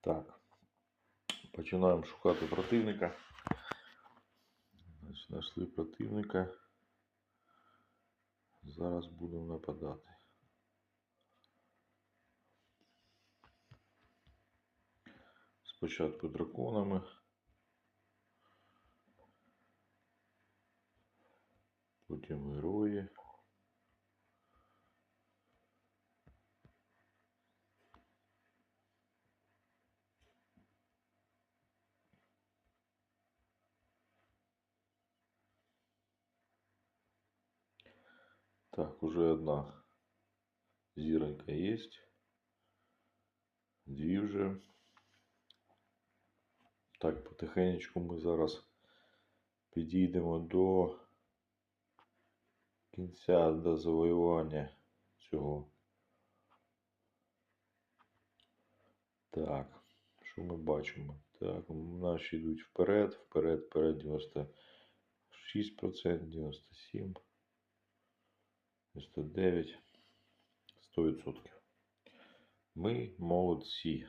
Так. Починаємо шукати противника. Значить, Знайшли противника. Зараз будемо нападати. Спочатку драконами. Потім герої. Так, уже одна зіронька є. Дві вже. Так, потихенечку ми зараз підійдемо до кінця до завоювання цього. Так, що ми бачимо? Так, наші йдуть вперед, вперед, вперед 96%, 97%. 99, 100%. Ми молодці.